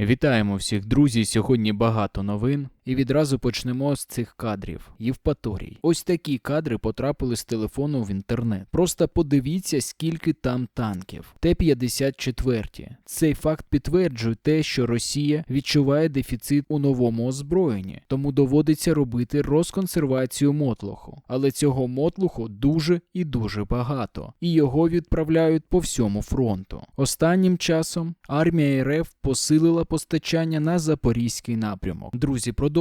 Вітаємо всіх, друзі. Сьогодні багато новин. І відразу почнемо з цих кадрів. Євпаторій. Ось такі кадри потрапили з телефону в інтернет. Просто подивіться, скільки там танків. Т-54. Цей факт підтверджує те, що Росія відчуває дефіцит у новому озброєнні, тому доводиться робити розконсервацію мотлоху. Але цього мотлуху дуже і дуже багато, і його відправляють по всьому фронту. Останнім часом армія РФ посилила постачання на запорізький напрямок. Друзі, продовжуємо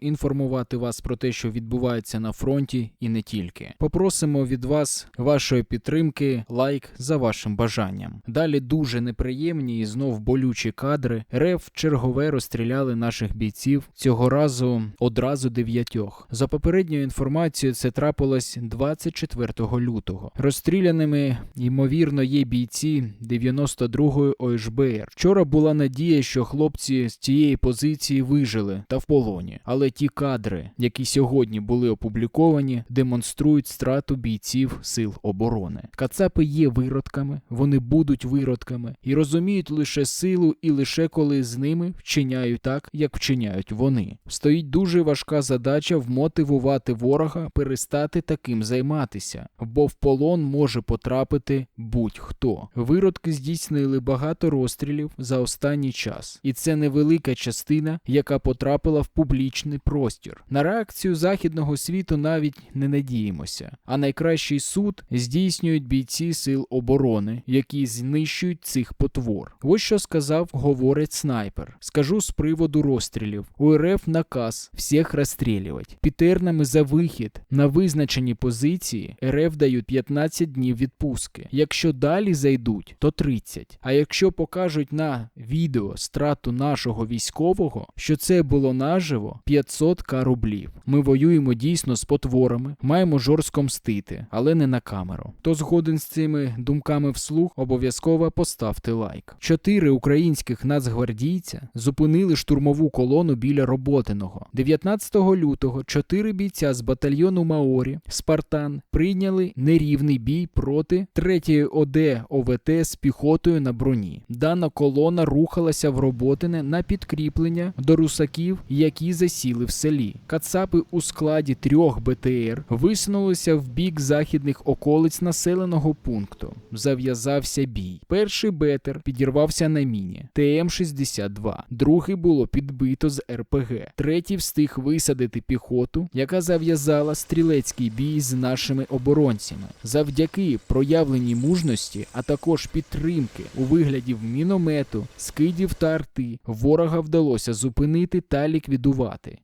інформувати вас про те, що відбувається на фронті, і не тільки. Попросимо від вас вашої підтримки, лайк за вашим бажанням. Далі дуже неприємні і знов болючі кадри. РФ чергове розстріляли наших бійців цього разу одразу дев'ятьох. За попередньою інформацією, це трапилось 24 лютого. Розстріляними ймовірно є бійці 92-ї ОШБР. Вчора була надія, що хлопці з цієї позиції вижили та в полоні. Але ті кадри, які сьогодні були опубліковані, демонструють страту бійців сил оборони. Кацапи є виродками, вони будуть виродками і розуміють лише силу і лише коли з ними вчиняють так, як вчиняють вони. Стоїть дуже важка задача вмотивувати ворога перестати таким займатися, бо в полон може потрапити будь-хто. Виродки здійснили багато розстрілів за останній час, і це невелика частина, яка потрапила в публічний простір. На реакцію західного світу навіть не надіємося. А найкращий суд здійснюють бійці сил оборони, які знищують цих потвор. Ось що сказав говорить снайпер. Скажу з приводу розстрілів. У РФ наказ всіх розстрілювати. Пітернами за вихід на визначені позиції РФ дають 15 днів відпустки. Якщо далі зайдуть, то 30. А якщо покажуть на відео страту нашого військового, що це було наживо 500 к рублів. Ми воюємо дійсно з потворами, маємо жорстко мстити, але не на камеру. Хто згоден з цими думками вслух, обов'язково поставте лайк. Чотири українських нацгвардійця зупинили штурмову колону біля Роботиного. 19 лютого чотири бійця з батальйону Маорі Спартан прийняли нерівний бій проти 3 ОД ОВТ з піхотою на броні. Дана колона рухалася в Роботине на підкріплення до русаків, які засіли в селі. Кацапи у складі трьох БТР висунулися в бік західних околиць населеного пункту. Зав'язався бій. Перший бетер підірвався на міні ТМ-62, другий було підбито з РПГ. Третій встиг висадити піхоту, яка зав'язала стрілецький бій з нашими оборонцями. Завдяки проявленій мужності, а також підтримки у вигляді міномету, скидів та арти, ворога вдалося зупинити та ліквідувати.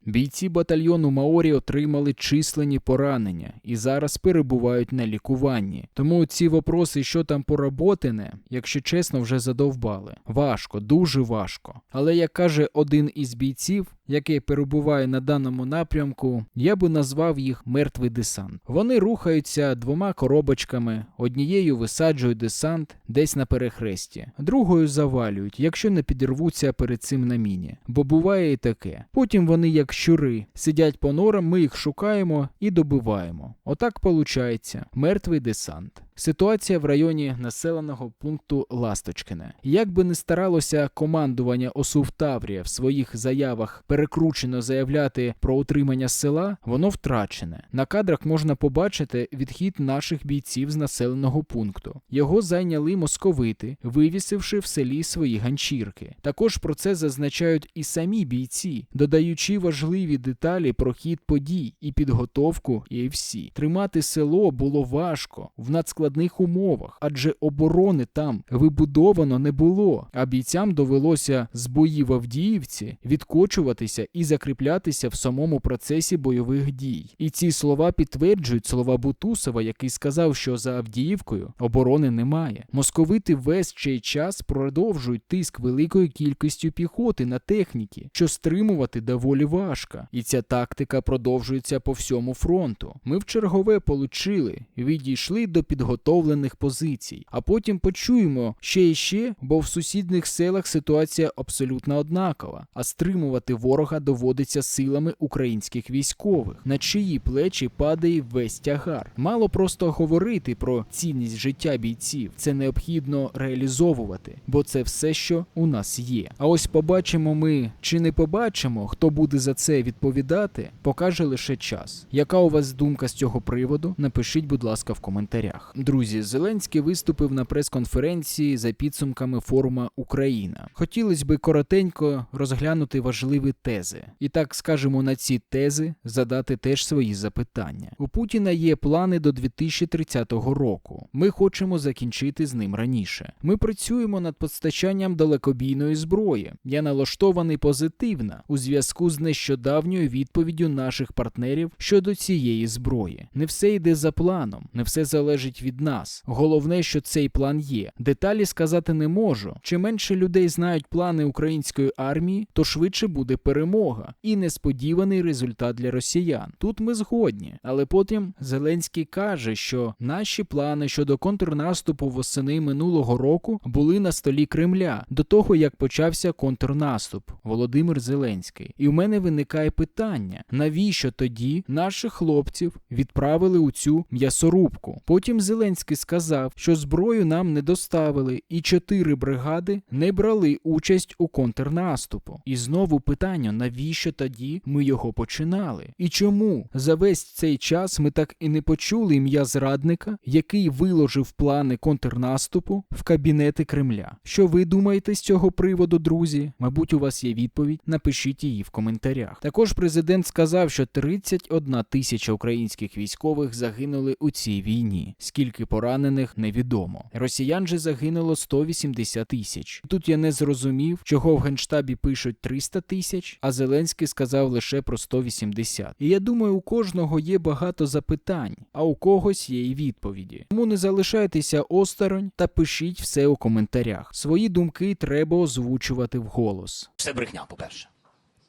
Бійці батальйону Маорі отримали численні поранення і зараз перебувають на лікуванні. Тому ці вопроси, що там поработене, якщо чесно, вже задовбали. Важко, дуже важко. Але як каже один із бійців, який перебуває на даному напрямку, я би назвав їх мертвий десант. Вони рухаються двома коробочками, однією висаджують десант десь на перехресті, другою завалюють, якщо не підірвуться перед цим на міні. Бо буває і таке. Потім вони, як щури, сидять по норам, ми їх шукаємо і добиваємо. Отак виходить мертвий десант. Ситуація в районі населеного пункту Ласточкине. Як би не старалося командування ОСУВ Таврія в своїх заявах перекручено заявляти про утримання села, воно втрачене. На кадрах можна побачити відхід наших бійців з населеного пункту. Його зайняли московити, вивісивши в селі свої ганчірки. Також про це зазначають і самі бійці, додаючи важливі деталі про хід подій і підготовку і всі. Тримати село було важко в надскладних умовах, адже оборони там вибудовано не було. А бійцям довелося з боїв Авдіївці відкочуватися і закріплятися в самому процесі бойових дій. І ці слова підтверджують слова Бутусова, який сказав, що за Авдіївкою оборони немає. Московити весь цей час продовжують тиск великою кількістю піхоти на техніки, що стримувати доволі важко. І ця тактика продовжується по всьому фронту. Ми в чергове получили, відійшли до підготовки підготовлених позицій. А потім почуємо ще і ще, бо в сусідніх селах ситуація абсолютно однакова. А стримувати ворога доводиться силами українських військових, на чиї плечі падає весь тягар. Мало просто говорити про цінність життя бійців. Це необхідно реалізовувати, бо це все, що у нас є. А ось побачимо ми чи не побачимо, хто буде за це відповідати, покаже лише час. Яка у вас думка з цього приводу? Напишіть, будь ласка, в коментарях. Друзі, Зеленський виступив на прес-конференції за підсумками форума Україна. Хотілося би коротенько розглянути важливі тези, і так скажемо на ці тези задати теж свої запитання. У Путіна є плани до 2030 року. Ми хочемо закінчити з ним раніше. Ми працюємо над постачанням далекобійної зброї. Я налаштований позитивно у зв'язку з нещодавньою відповіддю наших партнерів щодо цієї зброї. Не все йде за планом, не все залежить від нас. Головне, що цей план є. Деталі сказати не можу. Чим менше людей знають плани української армії, то швидше буде перемога і несподіваний результат для росіян. Тут ми згодні, але потім Зеленський каже, що наші плани щодо контрнаступу восени минулого року були на столі Кремля до того, як почався контрнаступ. Володимир Зеленський. І в мене виникає питання: навіщо тоді наших хлопців відправили у цю м'ясорубку? Потім Зеленський сказав, що зброю нам не доставили, і чотири бригади не брали участь у контрнаступу. І знову питання: навіщо тоді ми його починали? І чому за весь цей час ми так і не почули ім'я зрадника, який виложив плани контрнаступу в кабінети Кремля? Що ви думаєте з цього приводу, друзі? Мабуть, у вас є відповідь. Напишіть її в коментарях. Також президент сказав, що 31 тисяча українських військових загинули у цій війні. Скільки поранених невідомо. Росіян же загинуло 180 тисяч. Тут я не зрозумів, чого в генштабі пишуть 300 тисяч, а Зеленський сказав лише про 180. І я думаю, у кожного є багато запитань, а у когось є і відповіді. Тому не залишайтеся осторонь та пишіть все у коментарях. Свої думки треба озвучувати вголос. Все брехня, по-перше.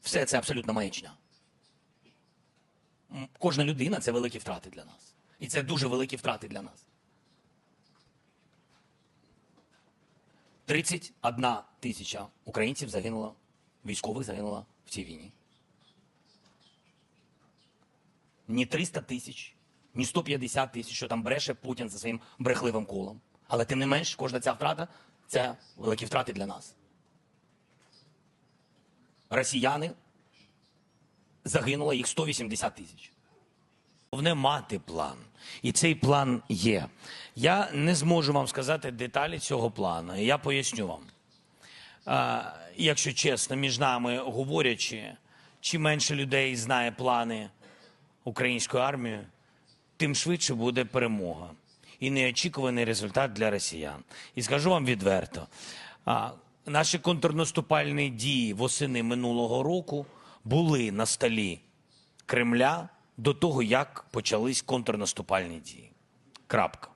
Все це абсолютно маячня. Кожна людина це великі втрати для нас. І це дуже великі втрати для нас. 31 тисяча українців загинуло, військових загинуло в цій війні. Ні 300 тисяч, ні 150 тисяч, що там бреше Путін за своїм брехливим колом. Але тим не менш, кожна ця втрата це великі втрати для нас. Росіяни загинуло їх 180 тисяч. Головне мати план. І цей план є. Я не зможу вам сказати деталі цього плану. Я поясню вам. А, якщо чесно, між нами говорячи, чим менше людей знає плани української армії, тим швидше буде перемога і неочікуваний результат для росіян. І скажу вам відверто: а, наші контрнаступальні дії восени минулого року були на столі Кремля до того, як почались контрнаступальні дії. Крапка.